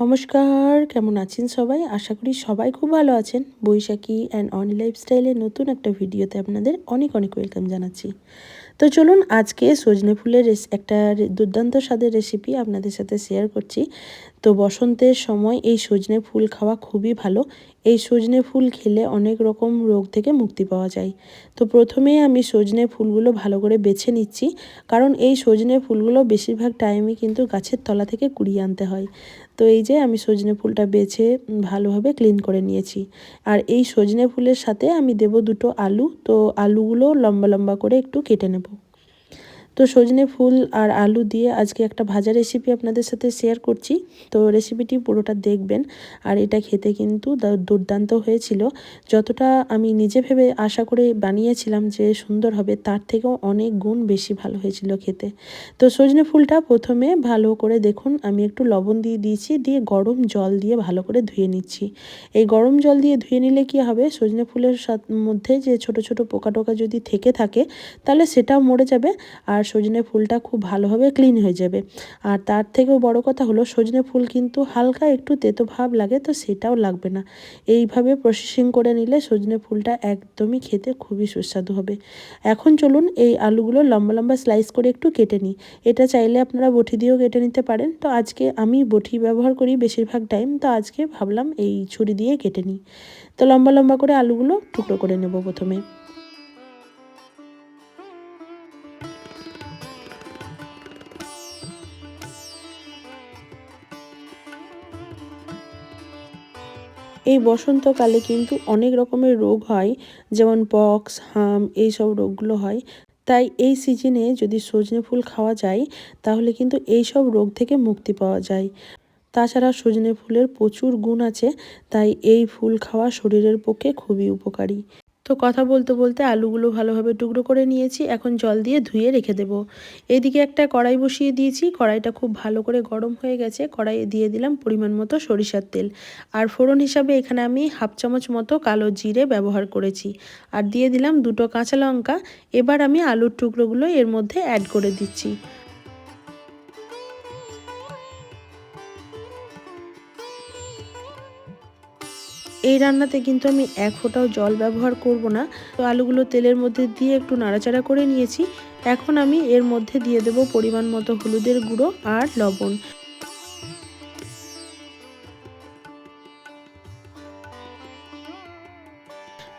নমস্কার, কেমন আছেন সবাই? আশা করি সবাই খুব ভালো আছেন। বৈশাখী অ্যান্ড অনি লাইফস্টাইলের নতুন একটা ভিডিওতে আপনাদের অনেক অনেক ওয়েলকাম জানাচ্ছি। তো চলুন আজকে সজনে ফুলের একটা দুর্দান্ত স্বাদের রেসিপি আপনাদের সাথে শেয়ার করছি। তো বসন্তের সময় এই সজনে ফুল খাওয়া খুবই ভালো। এই সজনে ফুল খেলে অনেক রকম রোগ থেকে মুক্তি পাওয়া যায়। তো প্রথমেই আমি সজনে ফুলগুলো ভালো করে বেছে নিচ্ছি, কারণ এই সজনে ফুলগুলো বেশিরভাগ টাইমে কিন্তু গাছের তলা থেকে কুড়িয়ে আনতে হয়। তো এই যে আমি সজনে ফুলটা বেছে ভালোভাবে ক্লিন করে নিয়েছি। আর এই সজনে ফুলের সাথে আমি দেব দুটো আলু, তো আলুগুলো লম্বা লম্বা করে একটু কেটে নেব। তো সজনে ফুল আর আলু দিয়ে আজকে একটা ভাজা রেসিপি আপনাদের সাথে শেয়ার করছি। তো রেসিপিটি পুরোটা দেখবেন। আর এটা খেতে কিন্তু দুর্দান্ত হয়েছিল। যতটা আমি নিজে ভেবে আশা করে বানিয়েছিলাম যে সুন্দর হবে, তার থেকেও অনেক গুণ বেশি ভালো হয়েছিল খেতে। তো সজনে ফুলটা প্রথমে ভালো করে দেখুন, আমি একটু লবণ দিয়ে দিয়েছি, দিয়ে গরম জল দিয়ে ভালো করে ধুয়ে নিচ্ছি। এই গরম জল দিয়ে ধুয়ে নিলে কি হবে? সজনে ফুলের মধ্যে যে ছোট ছোট পোকা টোকা যদি থেকে থাকে, তাহলে সেটাও মরে যাবে। আর সজনে ফুলটা খুব ভালোভাবে ক্লিন হয়ে যাবে। আর তার থেকেও বড় কথা হলো, সজনে ফুল কিন্তু হালকা একটু তেতো ভাব লাগে, তো সেটাও লাগবে না। এইভাবে প্রসেসিং করে নিলে সজনে ফুলটা একদমই খেতে খুবই সুস্বাদু হবে। এখন চলুন এই আলুগুলো লম্বা লম্বা স্লাইস করে একটু কেটে নিই। এটা চাইলে আপনারা বটি দিয়েও কেটে নিতে পারেন। তো আজকে আমি বটি ব্যবহার করি বেশিরভাগ টাইম তো আজকে ভাবলাম এই ছুরি দিয়ে কেটে নিই। তো লম্বা লম্বা করে আলুগুলো টুকরো করে নেব প্রথমে। এই বসন্তকালে কিন্তু অনেক রকমের রোগ হয়, যেমন পক্স, হাম এইসব রোগগুলো হয়। তাই এই সিজনে যদি সজনে ফুল খাওয়া যায়, তাহলে কিন্তু এই সব রোগ থেকে মুক্তি পাওয়া যায়। তাছাড়া সজনে ফুলের প্রচুর গুণ আছে, তাই এই ফুল খাওয়া শরীরের পক্ষে খুবই উপকারী। তো কথা বলতে বলতে আলুগুলো ভালোভাবে টুকরো করে নিয়েছি, এখন জল দিয়ে ধুয়ে রেখে দেব। এদিকে একটা কড়াই বসিয়ে দিয়েছি, কড়াইটা খুব ভালো করে গরম হয়ে গেছে কড়াইয়ে দিয়ে দিলাম পরিমাণ মতো সরিষার তেল। আর ফোড়ন হিসাবে এখানে আমি হাফ চামচ মতো কালো জিরে ব্যবহার করেছি। আর দিয়ে দিলাম দুটো কাঁচা লঙ্কা, এবার আমি আলুর টুকরোগুলো এর মধ্যে অ্যাড করে দিচ্ছি। এই রান্নাতে কিন্তু আমি এক ফোঁটাও জল ব্যবহার করব না। তো আলুগুলো তেলের মধ্যে দিয়ে একটু নাড়াচাড়া করে নিয়েছি। এখন আমি এর মধ্যে দিয়ে দেব পরিমাণ মতো হলুদের গুঁড়ো আর লবণ।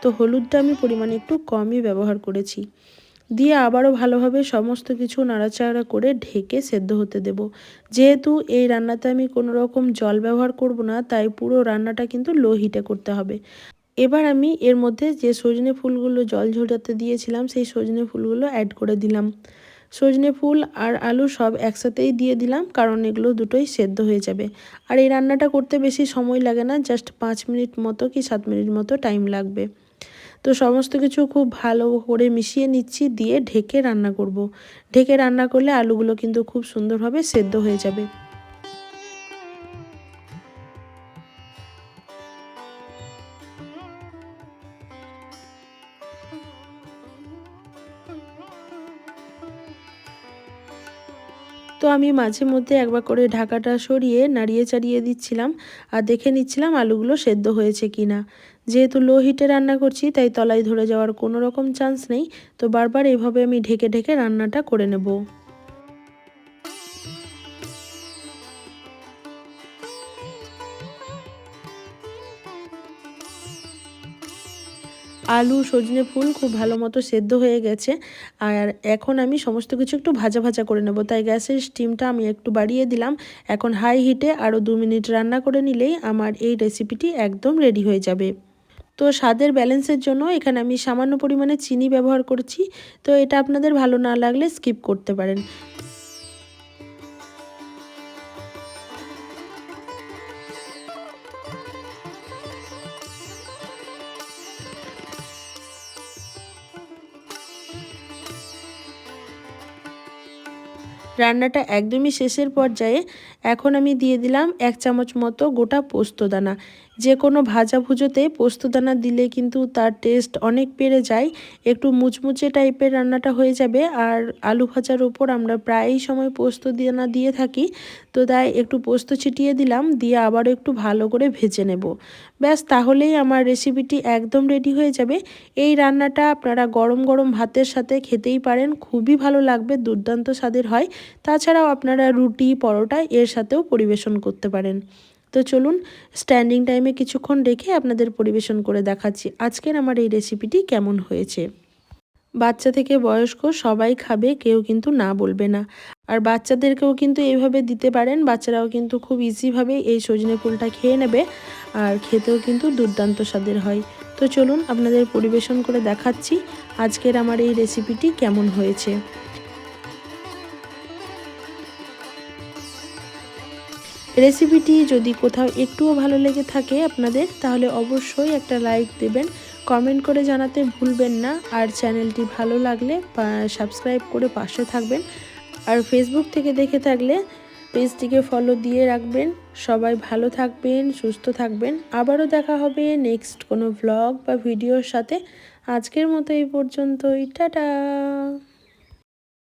তো হলুদটা আমি পরিমাণে একটু কমই ব্যবহার করেছি। দিয়ে আবারও ভালোভাবে সমস্ত কিছু নাড়াচাড়া করে ঢেকে সেদ্ধ হতে দেব। যেহেতু এই রান্নাতে আমি কোনো রকম জল ব্যবহার করব না, তাই পুরো রান্নাটা কিন্তু লো হিটে করতে হবে। এবার আমি এর মধ্যে যে সজনে ফুলগুলো জল ঝরাতে দিয়েছিলাম, সেই সজনে ফুলগুলো অ্যাড করে দিলাম। সজনে ফুল আর আলু সব একসাথেই দিয়ে দিলাম, কারণ এগুলো দুটোই সেদ্ধ হয়ে যাবে। আর এই রান্নাটা করতে বেশি সময় লাগে না জাস্ট পাঁচ মিনিট মতো কি সাত মিনিট মতো টাইম লাগবে। তো সমস্ত কিছু খুব ভালো করে মিশিয়ে নিচ্ছি, দিয়ে ঢেকে রান্না করব। ঢেকে রান্না করলে আলুগুলো কিন্তু খুব সুন্দরভাবে সেদ্ধ হয়ে যাবে তো আমি মাঝে মধ্যে একবার করে ঢাকাটা সরিয়ে নাড়িয়ে চাড়িয়ে দিচ্ছিলাম, আর দেখে নিচ্ছিলাম আলুগুলো সেদ্ধ হয়েছে কি না যেহেতু লো হিটে রান্না করছি, তাই তলায় ধরে যাওয়ার কোনো রকম চান্স নেই। তো বারবার এভাবে আমি ঢেকে ঢেকে রান্নাটা করে নেব। আলু, সজনে ফুল খুব ভালো মতো সেদ্ধ হয়ে গেছে। আর এখন আমি সমস্ত কিছু একটু ভাজা ভাজা করে নেব। তাই গ্যাসের স্টিমটা আমি একটু বাড়িয়ে দিলাম। এখন হাই হিটে আরও দু মিনিট রান্না করে নিলেই আমার এই রেসিপিটি একদম রেডি হয়ে যাবে। তো স্বাদের ব্যালেন্সের জন্য এখানে আমি সামান্য পরিমাণে চিনি ব্যবহার করছি। তো এটা আপনাদের ভালো না লাগলে স্কিপ করতে পারেন। রান্নাটা একদমই শেষের পর্যায়ে এখন আমি দিয়ে দিলাম এক চামচ মতো গোটা পোস্তদানা যে কোনো ভাজা ভুজোতে পোস্তদানা দিলে কিন্তু তার টেস্ট অনেক বেড়ে যায়। একটু মুচমুচে টাইপের রান্নাটা হয়ে যাবে। আর আলু ভাজার ওপর আমরা প্রায়ই সময় পোস্ত দানা দিয়ে থাকি। তো তাই একটু পোস্ত ছিটিয়ে দিলাম, দিয়ে আবারও একটু ভালো করে ভেজে নেব। ব্যাস, তাহলেই আমার রেসিপিটি একদম রেডি হয়ে যাবে। এই রান্নাটা আপনারা গরম গরম ভাতের সাথে খেতেই পারেন। খুবই ভালো লাগবে, দুর্দান্ত স্বাদের হয়। তাছাড়াও আপনারা রুটি, পরোটা এর সাথেও পরিবেশন করতে পারেন। তো চলুন স্ট্যান্ডিং টাইমে কিছুক্ষণ রেখে আপনাদের পরিবেশন করে দেখাচ্ছি আজকের আমার এই রেসিপিটি কেমন হয়েছে। বাচ্চা থেকে বয়স্ক সবাই খাবে, কেউ কিন্তু না বলবে না। আর বাচ্চাদেরকেও কিন্তু এইভাবে দিতে পারেন, বাচ্চারাও কিন্তু খুব ইজিভাবে এই সজনে ফুলটা খেয়ে নেবে আর খেতেও কিন্তু দুর্দান্ত স্বাদের হয়। তো চলুন আপনাদের পরিবেশন করে দেখাচ্ছি আজকের আমার এই রেসিপিটি কেমন হয়েছে। রেসিপিটি যদি কোথাও একটুও ভালো লেগে থাকে আপনাদের, তাহলে অবশ্যই একটা লাইক দেবেন। কমেন্ট করে জানাতে ভুলবেন না। আর চ্যানেলটি ভালো লাগলে সাবস্ক্রাইব করে পাশে থাকবেন। আর ফেসবুক থেকে দেখে থাকলে পেজটিকে ফলো দিয়ে রাখবেন। সবাই ভালো থাকবেন, সুস্থ থাকবেন। আবারও দেখা হবে নেক্সট কোনো ভ্লগ বা ভিডিওর সাথে। আজকের মতো এই পর্যন্তই। টাটা!